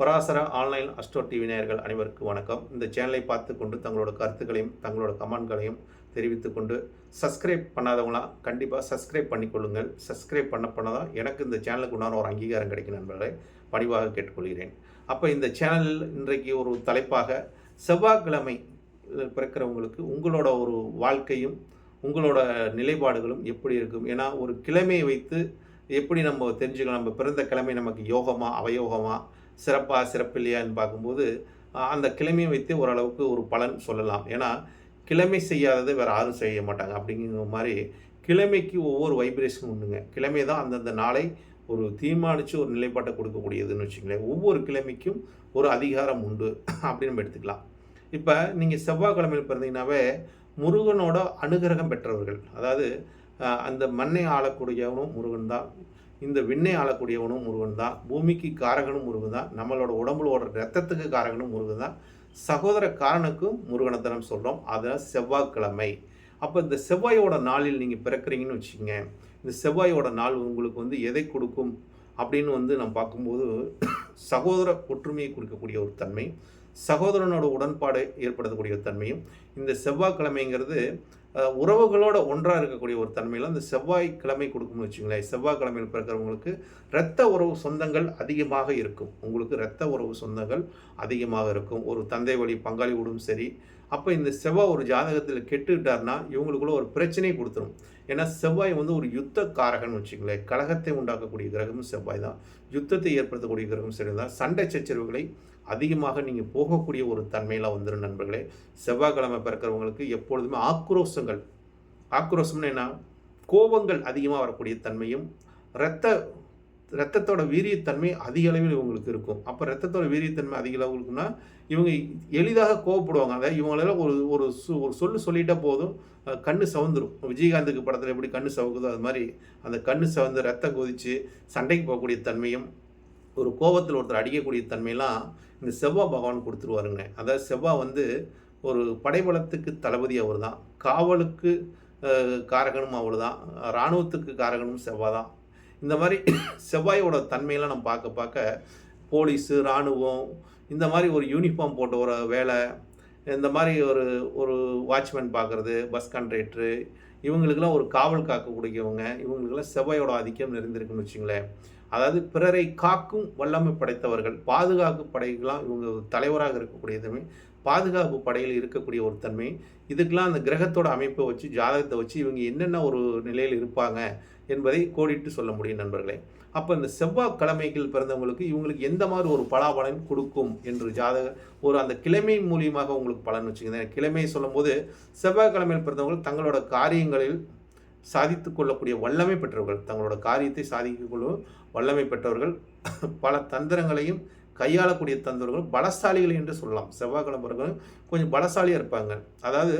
Parasara online astro TV நேயர்கள் அனைவருக்கும் வணக்கம். இந்த சேனலை பார்த்து கொண்டு தங்களோட கருத்துக்களையும் தங்களோட கமெண்ட்களையும் தெரிவித்து கொண்டு சப்ஸ்கிரைப் பண்ணாதவங்களாம் கண்டிப்பாக சப்ஸ்கிரைப் பண்ணிக்கொள்ளுங்கள். சப்ஸ்கிரைப் பண்ண பண்ண தான் எனக்கு இந்த சேனலுக்கு உண்டான ஒரு அங்கீகாரம் கிடைக்கும் நண்பர்களை. பணிவாக கேட்டுக்கொள்கிறேன். அப்போ இந்த சேனல் இன்றைக்கு ஒரு தலைப்பாக செவ்வாய்க்கிழமை பிறக்கிறவங்களுக்கு உங்களோட ஒரு வாழ்க்கையும் உங்களோட நிலைப்பாடுகளும் எப்படி இருக்கும்? ஏன்னா ஒரு கிழமையை வைத்து எப்படி நம்ம தெரிஞ்சுக்கலாம்? நம்ம பிறந்த கிழமை நமக்கு யோகமா அவயோகமா சிறப்பாக சிறப்பில்லையான்னு பார்க்கும்போது அந்த கிழமையை வைத்து ஓரளவுக்கு ஒரு பலன் சொல்லலாம். ஏன்னா கிழமை செய்யாததை வேறு யாரும் செய்ய மாட்டாங்க. அப்படிங்கிற மாதிரி கிழமைக்கு ஒவ்வொரு வைப்ரேஷன் உண்டுங்க. கிழமை தான் அந்தந்த நாளை ஒரு தீர்மானித்து ஒரு நிலைப்பாட்டை கொடுக்கக்கூடியதுன்னு வச்சுங்களேன் ஒவ்வொரு கிழமைக்கும் ஒரு அதிகாரம் உண்டு அப்படின்னு நம்ம எடுத்துக்கலாம். இப்போ நீங்கள் செவ்வாய்க்கிழமையில் பிறந்தீங்கன்னாவே முருகனோட அனுகிரகம் பெற்றவர்கள். அதாவது அந்த மண்ணை ஆளக்கூடியவனும் முருகன் தான். இந்த விண்ணை ஆளக்கூடியவனும் முருகன் தான். பூமிக்கு காரகனும் முருகன் தான். நம்மளோட உடம்புல ஓடுற ரத்தத்துக்கு காரகனும் முருகன் தான். சகோதர காரனுக்கும் முருகனை தினம் சொல்கிறோம் அதான் செவ்வாய்க்கிழமை. அப்போ இந்த செவ்வாயோட நாளில் நீங்கள் பிறக்கிறீங்கன்னு வச்சுக்கோங்க. இந்த செவ்வாயோட நாள் உங்களுக்கு வந்து எதை கொடுக்கும் அப்படின்னு வந்து நம்ம பார்க்கும்போது சகோதர ஒற்றுமையை குறிக்கக்கூடிய ஒரு தன்மை சகோதரனோட உடன்பாடு ஏற்படுத்தக்கூடிய ஒரு தன்மையும் இந்த செவ்வாய்க்கிழமைங்கிறது உறவுகளோட ஒன்றாக இருக்கக்கூடிய ஒரு தன்மையில் அந்த செவ்வாய்க்கிழமை கொடுக்கும்னு வச்சுங்களேன். செவ்வாய்க்கிழமையில் பிறக்கிறவங்களுக்கு இரத்த உறவு சொந்தங்கள் அதிகமாக இருக்கும். உங்களுக்கு இரத்த உறவு சொந்தங்கள் அதிகமாக இருக்கும். ஒரு தந்தை வழி பங்காளி வீடும் சரி. அப்போ இந்த செவ்வாய் ஒரு ஜாதகத்தில் கெட்டுக்கிட்டாருன்னா இவங்களுக்குள்ள ஒரு பிரச்சனையை கொடுத்துரும். ஏன்னா செவ்வாய் வந்து ஒரு யுத்த காரகன் வச்சுங்களேன். கழகத்தை உண்டாக்கக்கூடிய கிரகமும் செவ்வாய் தான். யுத்தத்தை ஏற்படுத்தக்கூடிய கிரகமும் சரி தான். சண்டை சச்சரவுகளை அதிகமாக நீங்கள் போகக்கூடிய ஒரு தன்மையில் வந்துடும் நண்பர்களே. செவ்வாய்க்கிழமை பிறக்கிறவங்களுக்கு எப்பொழுதுமே ஆக்ரோஷங்கள். ஆக்ரோஷம்னு என்ன? கோபங்கள் அதிகமாக வரக்கூடிய தன்மையும் இரத்த ரத்தத்தோட வீரியத்தன்மை அதிக அளவில் இவங்களுக்கு இருக்கும். அப்போ ரத்தத்தோட வீரியத்தன்மை அதிக அளவு இருக்குன்னா இவங்க எளிதாக கோவப்படுவாங்க. அதாவது இவங்களால ஒரு ஒரு சு ஒரு சொல்லு சொல்லிட்டா போதும். கண்ணு சவுந்துடும் விஜயகாந்துக்கு படத்தில் எப்படி கண்ணு சவுக்குதோ அது மாதிரி அந்த கண்ணு சவந்து ரத்தம் கொதித்து சண்டைக்கு போகக்கூடிய தன்மையும் ஒரு கோபத்தில் ஒருத்தர் அடிக்கக்கூடிய தன்மையெல்லாம் இந்த செவ்வாய் பகவான் கொடுத்துருவாருங்க. அதாவது செவ்வாய் வந்து ஒரு படைபலத்துக்கு தளபதி அவர் தான் காவலுக்கு காரகனும் அவர் தான் இராணுவத்துக்கு காரகனும் செவ்வாய் தான் இந்த மாதிரி செவ்வாயோட தன்மையெல்லாம் நம்ம பார்க்க பார்க்க போலீஸு இராணுவம் இந்த மாதிரி ஒரு யூனிஃபார்ம் போட்ட ஒரு வேலை இந்த மாதிரி ஒரு ஒரு வாட்ச்மேன் பார்க்குறது பஸ் கண்ட்ரக்டரு இவங்களுக்கெல்லாம் ஒரு காவல் காக்கக்கூடியவங்க இவங்களுக்கெல்லாம் செவ்வாயோட ஆதிக்கம் நிறைந்திருக்குன்னு வச்சுங்களேன். அதாவது பிறரை காக்கும் வல்லமை படைத்தவர்கள் பாதுகாப்பு படைகளாம் இவங்க தலைவராக இருக்கக்கூடியதுமே பாதுகாப்பு படையில் இருக்கக்கூடிய ஒரு தன்மை. இதுக்கெலாம் அந்த கிரகத்தோட அமைப்பை வச்சு ஜாதகத்தை வச்சு இவங்க என்னென்ன ஒரு நிலையில் இருப்பாங்க என்பதை கோடிட்டு சொல்ல முடியும் நண்பர்களே. அப்போ இந்த செவ்வாய் கிழமைகள் பிறந்தவங்களுக்கு இவங்களுக்கு எந்த மாதிரி ஒரு பலாபலன் கொடுக்கும் என்று ஜாதக ஒரு அந்த கிழமை மூலியமாக உங்களுக்கு பலன் வச்சுக்கோங்க. கிழமை சொல்லும்போது செவ்வாய்க்கிழமையில் பிறந்தவங்க தங்களோட காரியங்களில் சாதித்து கொள்ளக்கூடிய வல்லமை பெற்றவர்கள். தங்களோட காரியத்தை சாதித்துக் கொள்ளும் வல்லமை பெற்றவர்கள் பல தந்திரங்களையும் கையாளக்கூடிய தந்திரங்கள் பலசாலிகள் என்று சொல்லலாம். செவ்வாய்க்கிழமர்கள் கொஞ்சம் பலசாலியாக இருப்பாங்க. அதாவது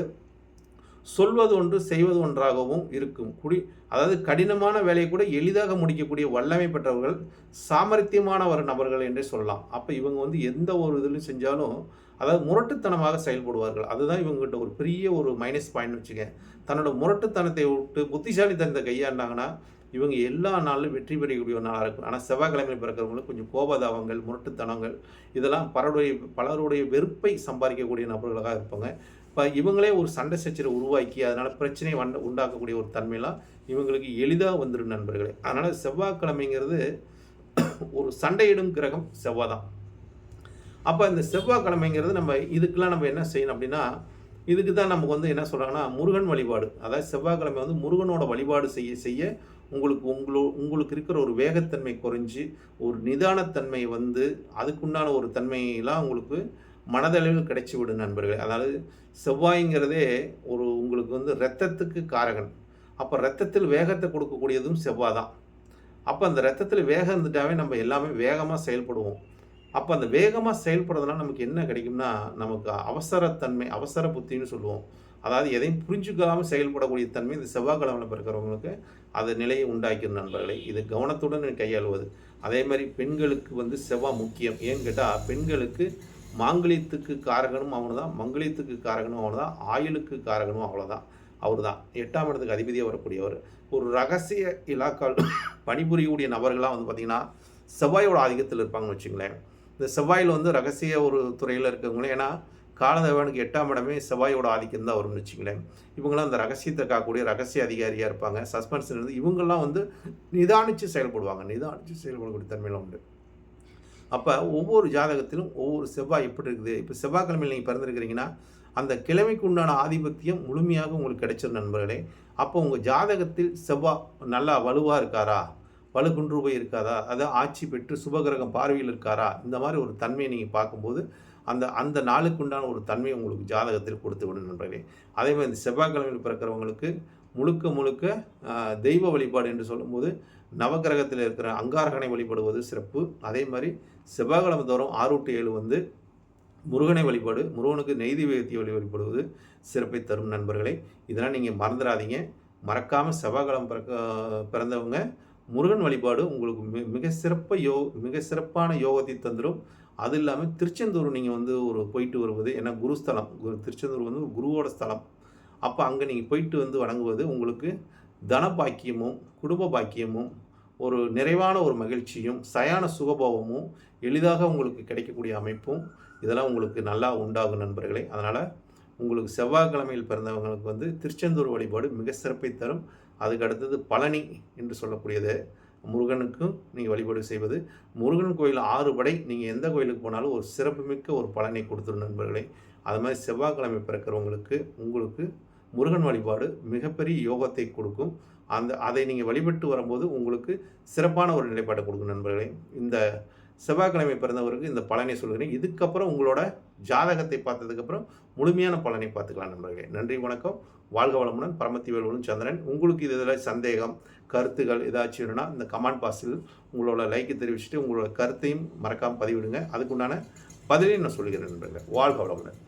சொல்வது ஒன்று செய்வது ஒன்றாகவும் இருக்கும். குடி அதாவது கடினமான வேலையை கூட எளிதாக முடிக்கக்கூடிய வல்லமை பெற்றவர்கள் சாமர்த்தியமான ஒரு நபர்கள் என்றே சொல்லலாம். அப்போ இவங்க வந்து எந்த ஒரு இதிலும் செஞ்சாலும் அதாவது முரட்டுத்தனமாக செயல்படுவார்கள். அதுதான் இவங்ககிட்ட ஒரு பெரிய ஒரு மைனஸ் பாயிண்ட் வச்சுக்க தன்னோட முரட்டுத்தனத்தை விட்டு புத்திசாலித்தனத்தை கையாண்டாங்கன்னா இவங்க எல்லா நாளிலும் வெற்றி பெறக்கூடிய ஒரு நாளாக இருக்கும். ஆனால் செவ்வாய்க்கிழமை பிறக்கிறவங்களுக்கு கொஞ்சம் கோபதாபங்கள் முரட்டுத்தனங்கள் இதெல்லாம் பலருடைய பலருடைய வெறுப்பை சம்பாதிக்கக்கூடிய நபர்களாக இருப்பாங்க. இப்போ இவங்களே ஒரு சண்டை சச்சரவை உருவாக்கி அதனால் பிரச்சனை வண்ட உண்டாக்கக்கூடிய ஒரு தன்மையெல்லாம் இவங்களுக்கு எளிதாக வந்துடும் நண்பர்களே. அதனால் செவ்வாய்க்கிழமைங்கிறது ஒரு சண்டையிடும் கிரகம் செவ்வாய் தான். அப்போ இந்த செவ்வாய்க்கிழமைங்கிறது நம்ம இதுக்கெல்லாம் நம்ம என்ன செய்யணும் அப்படின்னா இதுக்கு தான் நமக்கு வந்து என்ன சொல்கிறாங்கன்னா முருகன் வழிபாடு. அதாவது செவ்வாய்க்கிழமை வந்து முருகனோட வழிபாடு செய்ய செய்ய உங்களுக்கு உங்களோ உங்களுக்கு இருக்கிற ஒரு வேகத்தன்மை குறைஞ்சி ஒரு நிதானத்தன்மை வந்து அதுக்குண்டான ஒரு தன்மையெல்லாம் உங்களுக்கு மனதளவில் கிடைச்சி விடும் நண்பர்களே. அதாவது செவ்வாய்ங்கிறதே ஒரு உங்களுக்கு வந்து ரத்தத்துக்கு காரகன். அப்போ ரத்தத்தில் வேகத்தை கொடுக்கக்கூடியதும் செவ்வாய் தான் அப்போ அந்த ரத்தத்தில் வேகம் இருந்துட்டாவே நம்ம எல்லாமே வேகமாக செயல்படுவோம். அப்போ அந்த வேகமாக செயல்படுறதுனால நமக்கு என்ன கிடைக்கும்னா நமக்கு அவசரத்தன்மை அவசர புத்தின்னு சொல்லுவோம். அதாவது எதையும் புரிஞ்சுக்காமல் செயல்படக்கூடிய தன்மை இந்த செவ்வாய்க்கிழமையில் பிறக்கிறவங்களுக்கு அது நிலையை உண்டாக்கிடும் நண்பர்களை. இது கவனத்துடன் கையாளுவது. அதே மாதிரி பெண்களுக்கு வந்து செவ்வாய் முக்கியம். ஏன்னு கேட்டால் பெண்களுக்கு மாங்கலியத்துக்கு காரகனும் அவனு தான் மங்கலியத்துக்கு காரகனும் அவனு தான் ஆயுளுக்கு காரகனும் அவ்வளோதான் அவர் தான் எட்டாம் இடத்துக்கு அதிபதியாக வரக்கூடியவர். ஒரு ரகசிய இலாக்கால் பணிபுரியக்கூடிய நபர்களாக வந்து பார்த்திங்கன்னா செவ்வாயோட ஆதிக்கத்தில் இருப்பாங்கன்னு வச்சுங்களேன். இந்த செவ்வாயில் வந்து ரகசிய ஒரு துறையில் இருக்கவங்களே ஏன்னா காலதேவனுக்கு எட்டாம் இடமே செவ்வாயோட ஆதிக்கம் தான் வரும்னு வச்சுங்களேன் இவங்களாம் அந்த ரகசியத்தை காக்கக்கூடிய ரகசிய அதிகாரியாக இருப்பாங்க. சஸ்பென்ஸ் இருந்து இவங்கெல்லாம் வந்து நிதானித்து செயல்படுவாங்க. நிதானித்து செயல்படக்கூடிய தன்மையில உண்டு. அப்போ ஒவ்வொரு ஜாதகத்திலும் ஒவ்வொரு செவ்வாய் எப்படி இருக்குது? இப்போ செவ்வாய்க்கிழமையில் நீங்கள் பிறந்திருக்கிறீங்கன்னா அந்த கிழமைக்கு உண்டான ஆதிபத்தியம் முழுமையாக உங்களுக்கு கிடைச்சிரும் நண்பர்களே. அப்போ உங்கள் ஜாதகத்தில் செவ்வாய் நல்லா வலுவாக இருக்காரா? வலு குன்று போய் இருக்காதா அதை ஆட்சி பெற்று சுபகிரகம் பார்வையில் இருக்காரா? இந்த மாதிரி ஒரு தன்மையை நீங்கள் பார்க்கும்போது அந்த அந்த நாளுக்குண்டான ஒரு தன்மை உங்களுக்கு ஜாதகத்தில் கொடுத்து விடும் நண்பர்களே. அதே மாதிரி இந்த செவ்வாய்க்கிழமையில் பிறக்கிறவங்களுக்கு முழுக்க முழுக்க தெய்வ வழிபாடு என்று சொல்லும்போது நவகிரகத்தில் இருக்கிற அங்காரகனை வழிபடுவது சிறப்பு. அதே மாதிரி செவ்வாய்க்கிழமை தோறும் ஆறு டு ஏழு வந்து முருகனை வழிபாடு முருகனுக்கு நெய்திவேத்தி வழி வழிபடுவது சிறப்பை தரும் நண்பர்களே. இதெல்லாம் நீங்கள் மறந்துடாதீங்க. மறக்காமல் செவ்வாய்க்கிழமை பிறக்க பிறந்தவங்க முருகன் வழிபாடு உங்களுக்கு மிக மிக சிறப்ப யோ மிக சிறப்பான யோகத்தை தந்துடும். அது இல்லாமல் திருச்செந்தூர் நீங்கள் வந்து ஒரு போயிட்டு வருவது ஏன்னா குருஸ்தலம் குரு திருச்செந்தூர் வந்து ஒரு குருவோட ஸ்தலம். அப்போ அங்கே நீங்கள் போயிட்டு வந்து வணங்குவது உங்களுக்கு தன பாக்கியமும் குடும்ப பாக்கியமும் ஒரு நிறைவான ஒரு மகிழ்ச்சியும் சயான சுகபோகமும் எளிதாக உங்களுக்கு கிடைக்கக்கூடிய அமைப்பும் இதெல்லாம் உங்களுக்கு நல்லா உண்டாகும் நண்பர்களே. அதனால் உங்களுக்கு செவ்வாய்க்கிழமையில் பிறந்தவங்களுக்கு வந்து திருச்செந்தூர் வழிபாடு மிக சிறப்பை தரும். அதுக்கு அடுத்தது பழனி என்று சொல்லக்கூடியது. முருகனுக்கும் நீங்கள் வழிபாடு செய்வது. முருகன் கோயில் ஆறு படை நீங்கள் எந்த கோயிலுக்கு போனாலும் ஒரு சிறப்புமிக்க ஒரு பலனை கொடுத்துரும் நண்பர்களே. அது மாதிரி செவ்வாய்க்கிழமை பிறக்கிறவங்களுக்கு உங்களுக்கு முருகன் வழிபாடு மிகப்பெரிய யோகத்தை கொடுக்கும். அந்த அதை நீங்கள் வழிபட்டு வரும்போது உங்களுக்கு சிறப்பான ஒரு நிலைப்பாட்டை கொடுக்கும் நண்பர்களே. இந்த செவ்வாய்க்கிழமை பிறந்தவருக்கு இந்த பலனை சொல்கிறேன். இதுக்கப்புறம் உங்களோட ஜாதகத்தை பார்த்ததுக்கப்புறம் முழுமையான பலனை பார்த்துக்கலாம் நண்பர்களே. நன்றி வணக்கம். வாழ்க வளமுடன். பரமத்தி வேலுடன் சந்திரன். உங்களுக்கு இதில் சந்தேகம் கருத்துகள் ஏதாச்சும் வேணும்னா இந்த கமெண்ட் பாக்ஸில் உங்களோட லைக்கை தெரிவிச்சுட்டு உங்களோட கருத்தையும் மறக்காமல் பதிவிடுங்க. அதுக்குண்டான பதிலையும் நான் சொல்கிறேன் நண்பர்களே. வாழ்க வளமுடன்.